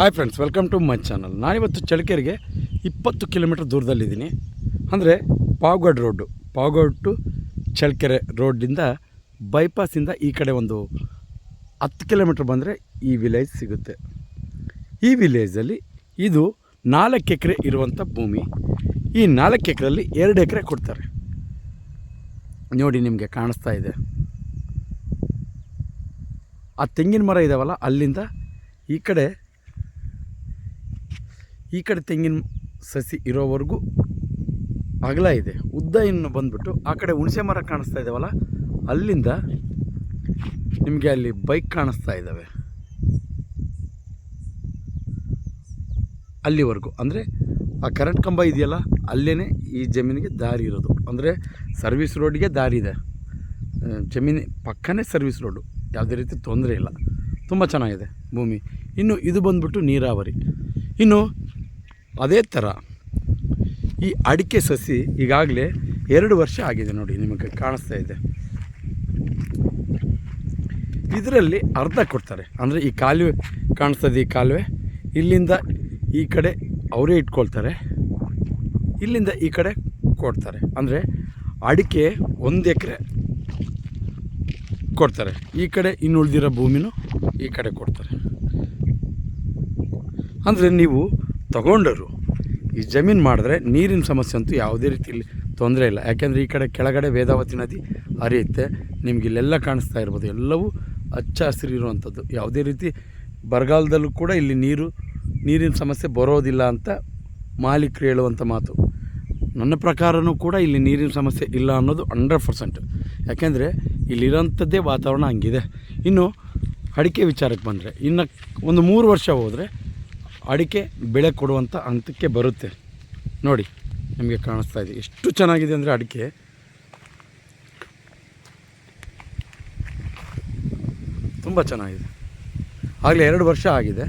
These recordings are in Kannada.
Hi friends welcome to my channel ನಾನಿವತ್ತು ಚಳ್ಳಕೆರೆಗೆ ಇಪ್ಪತ್ತು ಕಿಲೋಮೀಟ್ರ್ ದೂರದಲ್ಲಿದ್ದೀನಿ. ಅಂದರೆ ಪಾವ್ಗಡ್ ರೋಡು, ಪಾವ್ಗಡ್ ಟು ಚಳಕೆರೆ ರೋಡಿಂದ ಬೈಪಾಸಿಂದ ಈ ಕಡೆ ಒಂದು ಹತ್ತು ಕಿಲೋಮೀಟ್ರ್ ಬಂದರೆ ಈ ವಿಲೇಜ್ ಸಿಗುತ್ತೆ. ಈ ವಿಲೇಜಲ್ಲಿ ಇದು ನಾಲ್ಕು ಎಕರೆ ಇರುವಂಥ ಭೂಮಿ. ಈ ನಾಲ್ಕು ಎಕರೆಯಲ್ಲಿ ಎರಡು ಎಕರೆ ಕೊಡ್ತಾರೆ. ನೋಡಿ ನಿಮಗೆ ಕಾಣಿಸ್ತಾ ಇದೆ. ಆ ತೆಂಗಿನ ಮರ ಇದಾವಲ್ಲ, ಅಲ್ಲಿಂದ ಈ ಕಡೆ ಈ ಕಡೆ ತೆಂಗಿನ ಸಸಿ ಇರೋವರೆಗೂ ಅಗಲ ಇದೆ. ಉದ್ದ ಇನ್ನು ಬಂದ್ಬಿಟ್ಟು ಆ ಕಡೆ ಹುಣಸೆ ಮರ ಕಾಣಿಸ್ತಾ ಇದ್ದಾವಲ್ಲ ಅಲ್ಲಿಂದ ನಿಮಗೆ ಅಲ್ಲಿ ಬೈಕ್ ಕಾಣಿಸ್ತಾ ಇದ್ದಾವೆ ಅಲ್ಲಿವರೆಗೂ. ಅಂದರೆ ಆ ಕರೆಂಟ್ ಕಂಬ ಇದೆಯಲ್ಲ ಅಲ್ಲೇ ಈ ಜಮೀನಿಗೆ ದಾರಿ ಇರೋದು. ಅಂದರೆ ಸರ್ವಿಸ್ ರೋಡಿಗೆ ದಾರಿ ಇದೆ. ಜಮೀನಿ ಪಕ್ಕನೇ ಸರ್ವಿಸ್ ರೋಡು. ಯಾವುದೇ ರೀತಿ ತೊಂದರೆ ಇಲ್ಲ. ತುಂಬ ಚೆನ್ನಾಗಿದೆ ಭೂಮಿ. ಇನ್ನು ಇದು ಬಂದ್ಬಿಟ್ಟು ನೀರಾವರಿ. ಇನ್ನು ಅದೇ ಥರ ಈ ಅಡಿಕೆ ಸಸಿ ಈಗಾಗಲೇ ಎರಡು ವರ್ಷ ಆಗಿದೆ ನೋಡಿ ನಿಮಗೆ ಕಾಣಿಸ್ತಾ ಇದೆ. ಇದರಲ್ಲಿ ಅರ್ಧ ಕೊಡ್ತಾರೆ. ಅಂದರೆ ಈ ಕಾಲುವೆ ಕಾಣಿಸ್ತದೆ ಈ ಕಾಲುವೆ. ಇಲ್ಲಿಂದ ಈ ಕಡೆ ಅವರೇ ಇಟ್ಕೊಳ್ತಾರೆ. ಇಲ್ಲಿಂದ ಈ ಕಡೆ ಕೊಡ್ತಾರೆ. ಅಂದರೆ ಅಡಿಕೆ ಒಂದು ಎಕರೆ ಕೊಡ್ತಾರೆ. ಈ ಕಡೆ ಇನ್ನು ಉಳಿದಿರೋ ಭೂಮಿನೂ ಈ ಕಡೆ ಕೊಡ್ತಾರೆ. ಅಂದರೆ ನೀವು ತಗೊಂಡರು. ಈ ಜಮೀನು ಮಾಡಿದ್ರೆ ನೀರಿನ ಸಮಸ್ಯೆ ಅಂತೂ ಯಾವುದೇ ರೀತಿಯಲ್ಲಿ ತೊಂದರೆ ಇಲ್ಲ. ಯಾಕೆಂದರೆ ಈ ಕಡೆ ಕೆಳಗಡೆ ವೇದಾವತಿ ನದಿ ಹರಿಯುತ್ತೆ. ನಿಮ್ಗೆ ಇಲ್ಲೆಲ್ಲ ಕಾಣಿಸ್ತಾ ಇರ್ಬೋದು. ಎಲ್ಲವೂ ಹಚ್ಚ ಹಸಿರು ಇರುವಂಥದ್ದು. ಯಾವುದೇ ರೀತಿ ಬರಗಾಲದಲ್ಲೂ ಕೂಡ ಇಲ್ಲಿ ನೀರು, ನೀರಿನ ಸಮಸ್ಯೆ ಬರೋದಿಲ್ಲ ಅಂತ ಮಾಲೀಕರು ಹೇಳುವಂಥ ಮಾತು. ನನ್ನ ಪ್ರಕಾರನೂ ಕೂಡ ಇಲ್ಲಿ ನೀರಿನ ಸಮಸ್ಯೆ ಇಲ್ಲ ಅನ್ನೋದು ಹಂಡ್ರೆಡ್ ಪರ್ಸೆಂಟ್. ಯಾಕೆಂದರೆ ಇಲ್ಲಿರೋಂಥದ್ದೇ ವಾತಾವರಣ ಹಂಗಿದೆ. ಇನ್ನು ಅಡಿಕೆ ವಿಚಾರಕ್ಕೆ ಬಂದರೆ, ಇನ್ನು ಒಂದು ಮೂರು ವರ್ಷ ಹೋದರೆ ಅಡಿಕೆ ಬೆಳೆ ಕೊಡುವಂಥ ಹಂತಕ್ಕೆ ಬರುತ್ತೆ. ನೋಡಿ, ನಿಮಗೆ ಕಾಣಿಸ್ತಾ ಇದೆ. ಎಷ್ಟು ಚೆನ್ನಾಗಿದೆ ಅಂದರೆ ಅಡಿಕೆ. ತುಂಬ ಚೆನ್ನಾಗಿದೆ. ಆಗಲೇ ಎರಡು ವರ್ಷ ಆಗಿದೆ.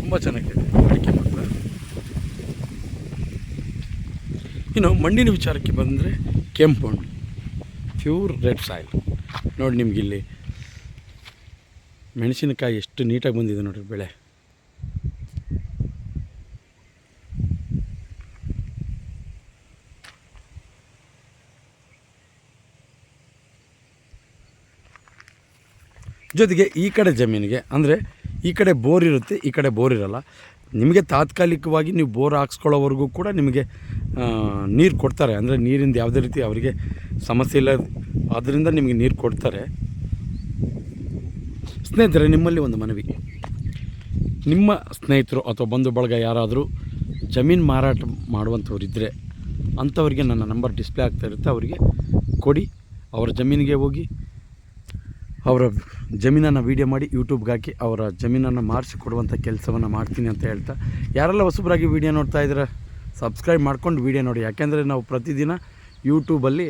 ತುಂಬ ಚೆನ್ನಾಗಿದೆ ಅಡಿಕೆ ಮಾತ್ರ ಇನ್ನು ಮಣ್ಣಿನ ವಿಚಾರಕ್ಕೆ ಬಂದರೆ ಕೆಂಪು ಮಣ್ಣು. Pure red soil. ನೋಡಿ ನಿಮಗಿಲ್ಲಿ ಮೆಣಸಿನಕಾಯಿ ಎಷ್ಟು ನೀಟಾಗಿ ಬಂದಿದೆ ನೋಡಿರಿ ಬೆಳೆ. ಜೊತೆಗೆ ಈ ಕಡೆ ಜಮೀನಿಗೆ, ಅಂದರೆ ಈ ಕಡೆ ಬೋರ್ ಇರುತ್ತೆ, ಈ ಕಡೆ ಬೋರ್ ಇರಲ್ಲ. ನಿಮಗೆ ತಾತ್ಕಾಲಿಕವಾಗಿ ನೀವು ಬೋರ್ ಹಾಕ್ಸ್ಕೊಳ್ಳೋವರೆಗೂ ಕೂಡ ನಿಮಗೆ ನೀರು ಕೊಡ್ತಾರೆ. ಅಂದರೆ ನೀರಿಂದ ಯಾವುದೇ ರೀತಿ ಅವರಿಗೆ ಸಮಸ್ಯೆ ಇಲ್ಲ. ಅದರಿಂದ ನಿಮಗೆ ನೀರು ಕೊಡ್ತಾರೆ. ಸ್ನೇಹಿತರೆ, ನಿಮ್ಮಲ್ಲಿ ಒಂದು ಮನವಿ. ನಿಮ್ಮ ಸ್ನೇಹಿತರು ಅಥವಾ ಬಂಧು ಬಳಗ ಯಾರಾದರೂ ಜಮೀನು ಮಾರಾಟ ಮಾಡುವಂಥವ್ರಿದ್ದರೆ ಅಂಥವ್ರಿಗೆ ನನ್ನ ನಂಬರ್ ಡಿಸ್ಪ್ಲೇ ಆಗ್ತಾ ಇರುತ್ತೆ. ಅವರಿಗೆ ಕೊಡಿ. ಅವರ ಜಮೀನಿಗೆ ಹೋಗಿ, ಅವರ ಜಮೀನನ್ನು ವೀಡಿಯೋ ಮಾಡಿ, ಯೂಟ್ಯೂಬ್ಗೆ ಹಾಕಿ ಅವರ ಜಮೀನನ್ನು ಮಾರಿಸಿ ಕೊಡುವಂಥ ಕೆಲಸವನ್ನು ಮಾಡ್ತೀನಿ ಅಂತ ಹೇಳ್ತಾ. ಯಾರೆಲ್ಲ ಹೊಸಬರಾಗಿ ವೀಡಿಯೋ ನೋಡ್ತಾ ಇದ್ದೀರಾ, ಸಬ್ಸ್ಕ್ರೈಬ್ ಮಾಡ್ಕೊಂಡು ವೀಡಿಯೋ ನೋಡಿ. ಯಾಕೆಂದರೆ ನಾವು ಪ್ರತಿದಿನ ಯೂಟ್ಯೂಬಲ್ಲಿ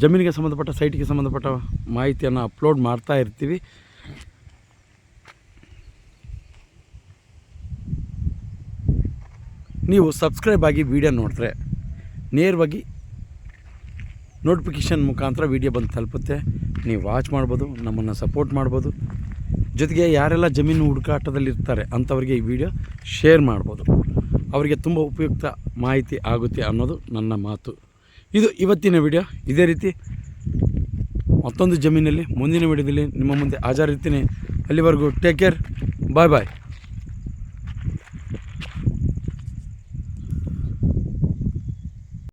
ಜಮೀನಿಗೆ ಸಂಬಂಧಪಟ್ಟ, ಸೈಟಿಗೆ ಸಂಬಂಧಪಟ್ಟ ಮಾಹಿತಿಯನ್ನು ಅಪ್ಲೋಡ್ ಮಾಡ್ತಾ ಇರ್ತೀವಿ. ನೀವು ಸಬ್ಸ್ಕ್ರೈಬ್ ಆಗಿ ವಿಡಿಯೋ ನೋಡಿದ್ರೆ ನೇರವಾಗಿ ನೋಟಿಫಿಕೇಷನ್ ಮುಖಾಂತರ ವಿಡಿಯೋ ಬಂದು ತಲುಪುತ್ತೆ. ನೀವು ವಾಚ್ ಮಾಡ್ಬೋದು, ನಮ್ಮನ್ನು ಸಪೋರ್ಟ್ ಮಾಡ್ಬೋದು. ಜೊತೆಗೆ ಯಾರೆಲ್ಲ ಜಮೀನು ಹುಡುಕಾಟದಲ್ಲಿರ್ತಾರೆ ಅಂಥವ್ರಿಗೆ ಈ ವಿಡಿಯೋ ಶೇರ್ ಮಾಡ್ಬೋದು. ಅವರಿಗೆ ತುಂಬ ಉಪಯುಕ್ತ ಮಾಹಿತಿ ಆಗುತ್ತೆ ಅನ್ನೋದು ನನ್ನ ಮಾತು. ಇದು ಇವತ್ತಿನ ವಿಡಿಯೋ ಇದೇ ರೀತಿ ಮತ್ತೊಂದು ಜಮೀನಲ್ಲಿ ಮುಂದಿನ ವಿಡಿಯೋದಲ್ಲಿ ನಿಮ್ಮ ಮುಂದೆ ಹಾಜರಿರ್ತೀನಿ. ಅಲ್ಲಿವರೆಗೂ ಟೇಕ್ ಕೇರ್ ಬಾಯ್ ಬಾಯ್